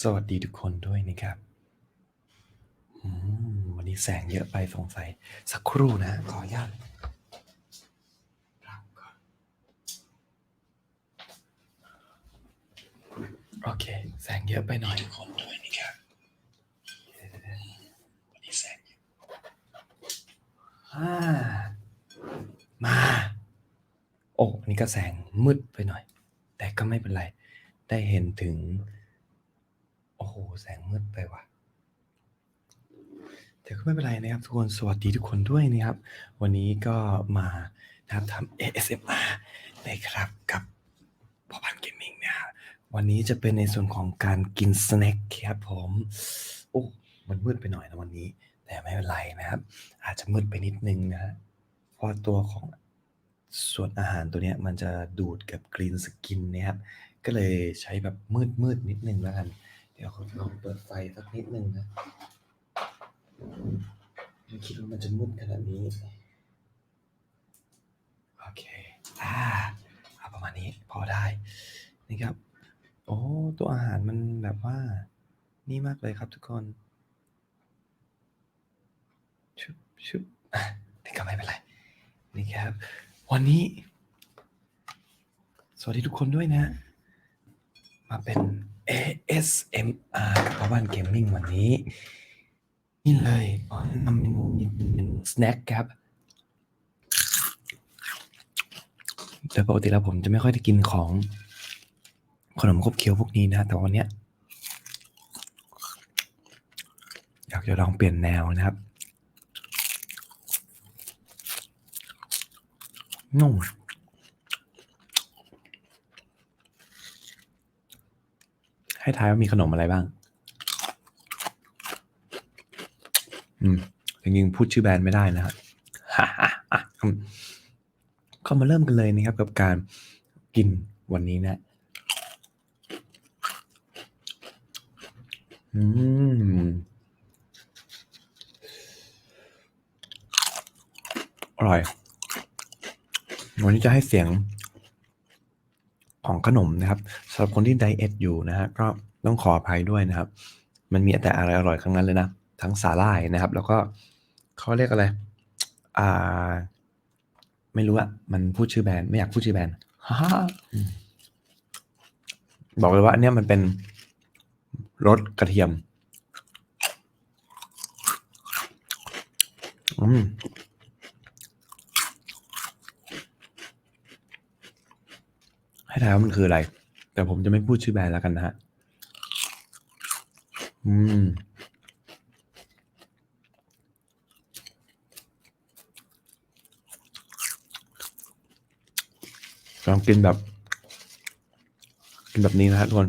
สวัสดีทุกคนด้วยนะครับอืมวันนี้แสงเยอะไปสงสัย สักครู่นะ ขออนุญาตปรับก่อนโอเค แสงเยอะไปหน่อยทุกคนด้วยนะครับวันนี้แสงเยอะอ่ามา โอ้อันนี้ก็แสงมืดไปหน่อย แต่ก็ไม่เป็นไร ได้เห็นถึงโอ้โห แสงมืดไปว่ะแต่ก็ไม่เป็นไรนะครับทุกคนสวัสดีทุกคนด้วยนะครับ วันนี้ก็มานะครับทำ ASMR นะครับกับพอพันเกมมิ่งนะครับวันนี้จะเป็นในส่วนของการกินสแน็คครับผมโอ้มันมืดไปหน่อยนะวันนี้ แต่ไม่เป็นไรนะครับ อาจจะมืดไปนิดนึงนะเพราะตัวของส่วนอาหารตัวเนี้ยมันจะดูดกับกรีนสกินนะครับก็เลยใช้แบบมืดมืดๆนิดนึงแล้วกัน ดี๋ยวขาลองเปิดไฟสักนิดนึงนะไม่คิดว่ามันจะมืดขนาดนี้ โอเค อ่าประมาณนี้พอได้นี่ครับ โอ้ ตัวอาหารมันแบบว่า นี่มากเลยครับทุกคนชุบชุบอะนี่ก็ไม่เป็นไร นี่ครับ วันนี้ สวัสดีทุกคนด้วยนะ มาเป็น ASMR กับพ่อบ้านเกมมิ่งวันนี้ นี่เลยขอแนะนำเมนูเป็นสแน็คครับโดยปกติแล้วผมจะไม่ค่อยได้กินของขนมขบเคี้ยวพวกนี้นะ แต่วันเนี้ยอยากจะลองเปลี่ยนแนวนะครับนุ่ม ให้ทายว่ามีขนมอะไรบ้าง อืมจริงๆพูดชื่อแบรนด์ไม่ได้นะครับอืมก็มาเริ่มกันเลยนะครับกับการกินวันนี้นะอืมอร่อย วันนี้จะให้เสียง ของขนมนะครับสำหรับคนที่ไดเอทอยู่นะฮะก็ต้องขออภัยด้วยนะครับ มันมีแต่อะไรอร่อยๆทั้งนั้นเลยนะ ทั้งสาหร่ายนะครับ แล้วก็เขาเรียกอะไร อ่า ไม่รู้อะมันพูดชื่อแบรนด์ไม่อยากพูดชื่อแบรนด์ฮ่าฮ่าอืมบอกเลยว่าอันเนี้ยมันเป็นรสกระเทียม อืม ให้ทายว่ามันคืออะไร แต่ผมจะไม่พูดชื่อแบรนด์แล้วกันนะฮะ อืม ลองกินแบบ กินแบบนี้นะฮะทุกคน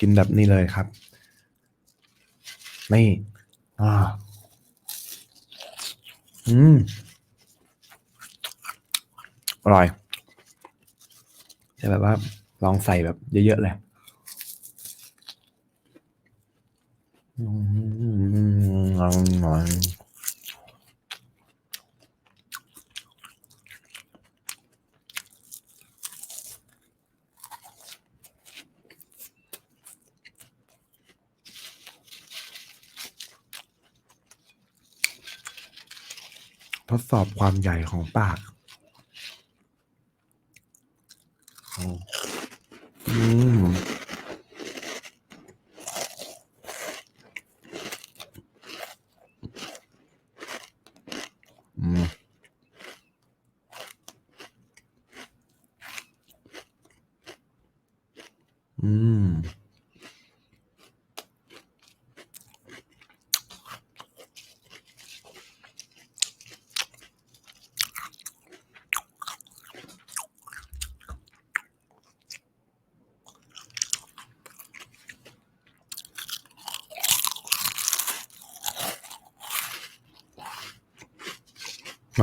กินแบบนี้เลยครับ นี่ อ่า อืม อร่อย จะแบบว่า ลองใส่แบบเยอะๆเลยอืมอร่อยทดสอบความใหญ่ของปาก อื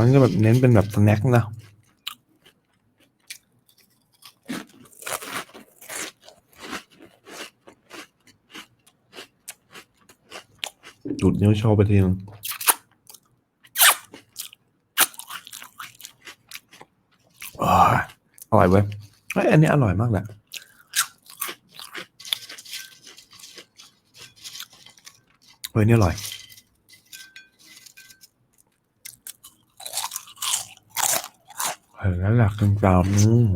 อนก็แบบเน้นเป็นแบบสแน็คนะดูดเนื้อชอบไปทีนึงอร่อยเว้ยอันนี้อร่อยมากแหละเฮ้ยนี่อร่อย เฮ้ยแล้วหลักจริงจังอืม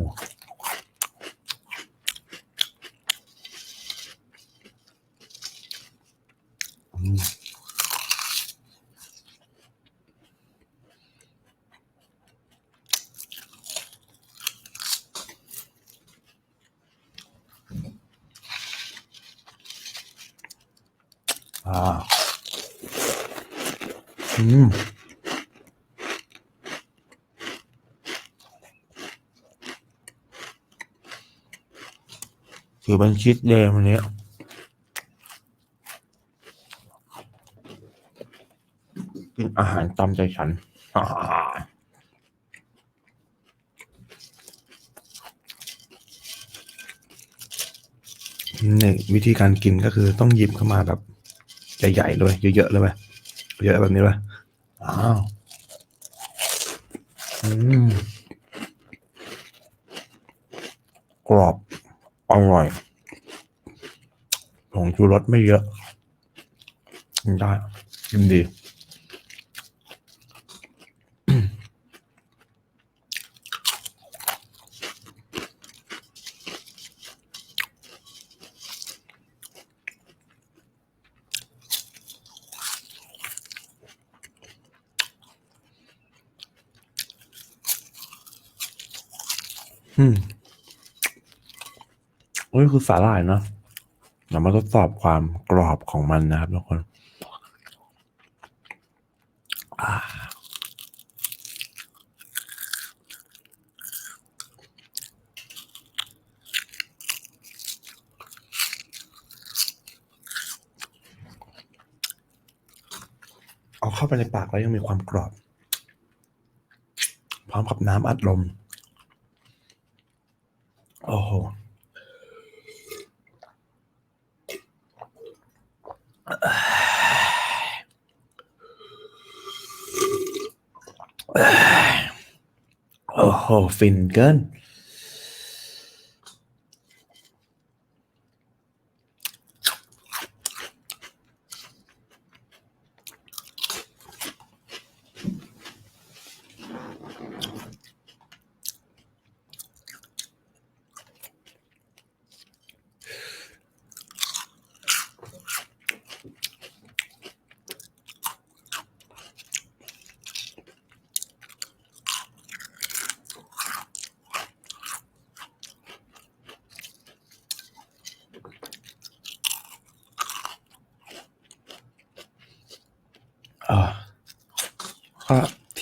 อืมอ่าอืม ถือเป็นชีตเดย์วันนี้กินอาหารตามใจฉันนี่วิธีการกินก็คือต้องหยิบเข้ามาแบบใหญ่ๆเลยเยอะๆเลยไหมเยอะแบบนี้เลยอ้าวอืมกรอบ อร่อยผงชูรสไม่เยอะได้กินดีอืม นี่คือสาหร่ายเนะเรามาทดสอบความกรอบของมันนะครับทุกคนเอาเข้าไปในปากแล้วยังมีความกรอบ พร้อมกับน้ำอัดลม โอ้โห โอ้โหฟินเกิน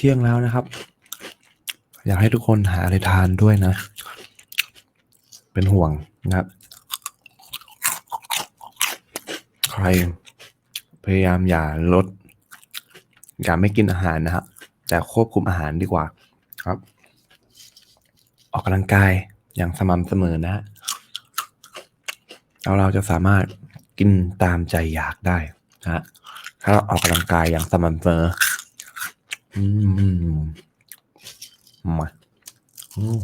ที่ยงแล้วนะครับ อยากให้ทุกคนหาอะไรทานด้วยนะ เป็นห่วงนะครับ ใครพยายามอย่าลด อย่าไม่กินอาหารนะครับแต่ควบคุมอาหารดีกว่าครับ ออกกำลังกายอย่างสม่ำเสมอนะฮะแล้วเราจะสามารถกินตามใจอยากได้นะถ้าเราออกกำลังกายอย่างสม่ำเสมอ อืม มาอืม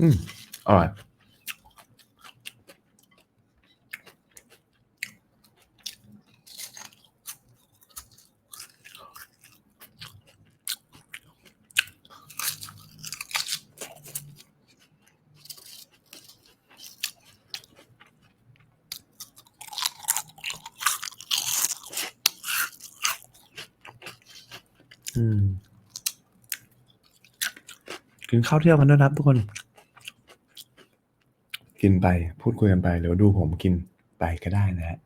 อืมอร่อย นข้าวเที่ยวกันด้วยนะครับทุกคน กินไปพูดคุยกันไปหรือว่าดูผมกินไปก็ได้นะฮะ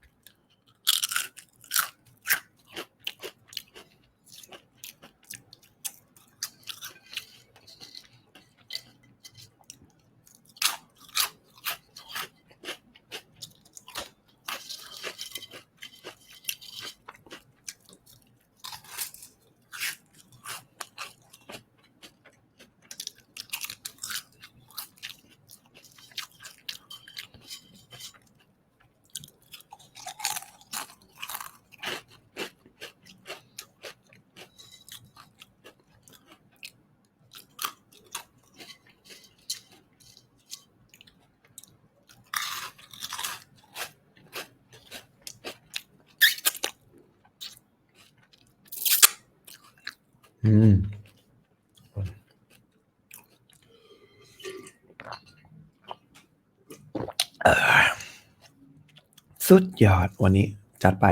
สุดยอดวันนี้จัดไป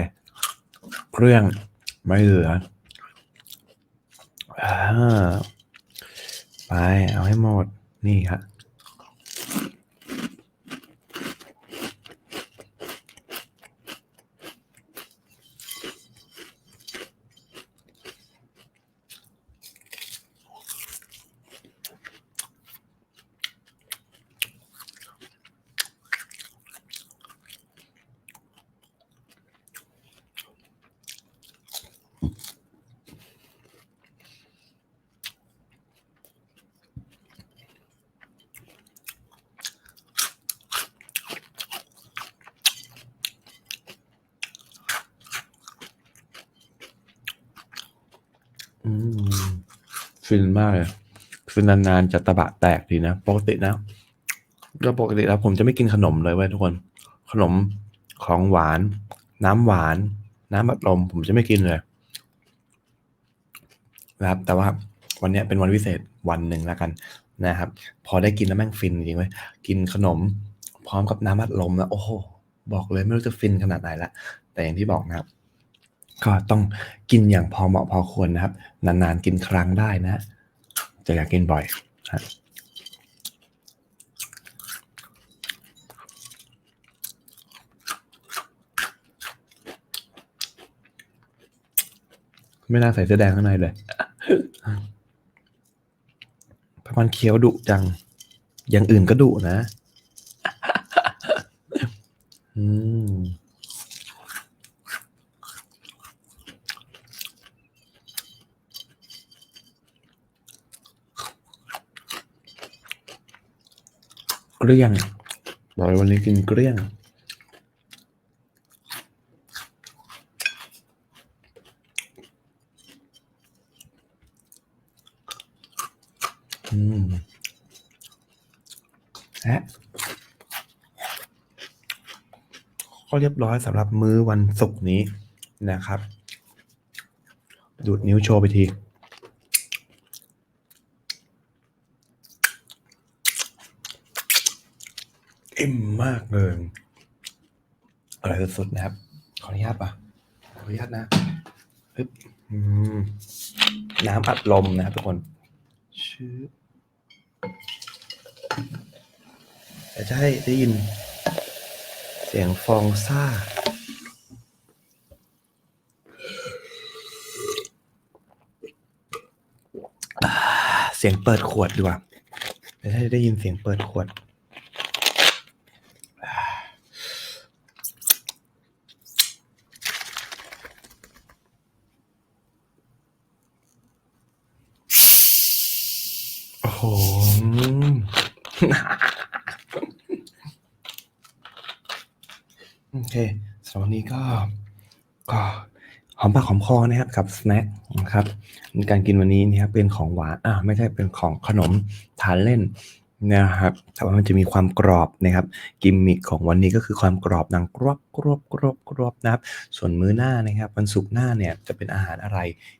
เครื่องไม่เหลืออ่าไปเอาให้หมด นี่ครับ อืม ฟินมากเลยฟินนานๆจะตะบะแตกดีนะปกตินะแล้วปกติแล้วผมจะไม่กินขนมเลยเว้ยทุกคน ขนมของหวาน น้ำหวาน น้ำบัดลม ผมจะไม่กินเลยนะครับ แต่ว่าวันนี้เป็นวันพิเศษวันหนึ่งแล้วกันนะครับ พอได้กินแล้วแม่งฟินจริงเว้ยกินขนมพร้อมกับน้ำบัดลมนะโอ้โหบอกเลยไม่รู้จะฟินขนาดไหนละแต่อย่างที่บอกนะครับ ก็ต้องกินอย่างพอเหมาะพอควรนะครับ นานๆกินครั้งได้นะจะอยากกินบ่อยฮะไม่น่าใส่เสื้อแดงข้างในเลยพระมันเคี้ยวดุจัง อย่างอื่นก็ดุนะ อืม เกลี้ยงบอกเลยวันนี้กินเกลี้ยง อืมและก็เรียบร้อยสำหรับมื้อวันศุกร์นี้นะครับ ดูดนิ้วโชว์ไปที อิ่ มมากเลยอร่อยสุดๆนะครับ ขออนุญาตปะขออนุญาตนะปึ๊บอืมน้ำอัดลมนะครับทุกคนชื่อเดี๋ยวจะให้ได้ยิน เสียงฟองซ่าอ่าเสียงเปิดขวดดีกว่าเดี๋ยวให้ได้ยินเสียงเปิดขวด โอ้โหโอเคสำหรับวันนี้ก็ ก็หอมปากหอมคอนะครับกับสแน็คนะครับในการกินวันนี้นะครับเป็นของหวานอ่าไม่ใช่เป็นของขนมทานเล่น นะครับแต่ว่ามันจะมีความกรอบนะครับ กิมมิคของวันนี้ก็คือความกรอบดังกรอบกรอบกรอบกรอบนะครับ ส่วนมื้อหน้านะครับ วันศุกร์หน้าเนี่ยจะเป็นอาหารอะไร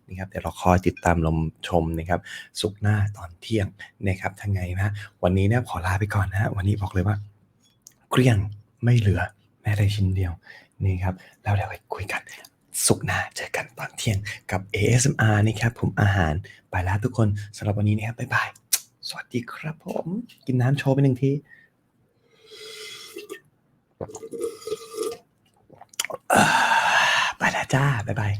นะครับเดี๋ยวเราคอยติดตามลมชมนะครับศุกร์หน้าตอนเที่ยงนะครับทั้งไงนะวันนี้เนี่ยขอลาไปก่อนนะวันนี้บอกเลยว่า เกลี้ยงไม่เหลือแม้แต่ชิ้นเดียวนี่ครับแล้วเดี๋ยวไปคุยกันสุกร์หน้าเจอกันตอนเที่ยงกับ ASMR นะครับผมอาหารไปแล้วทุกคนสำหรับวันนี้นะครับบ๊ายบาย สวัสดีครับผม กินน้ำโชว์ไปหนึ่งทีไปแล้วจ้า บ๊ายบาย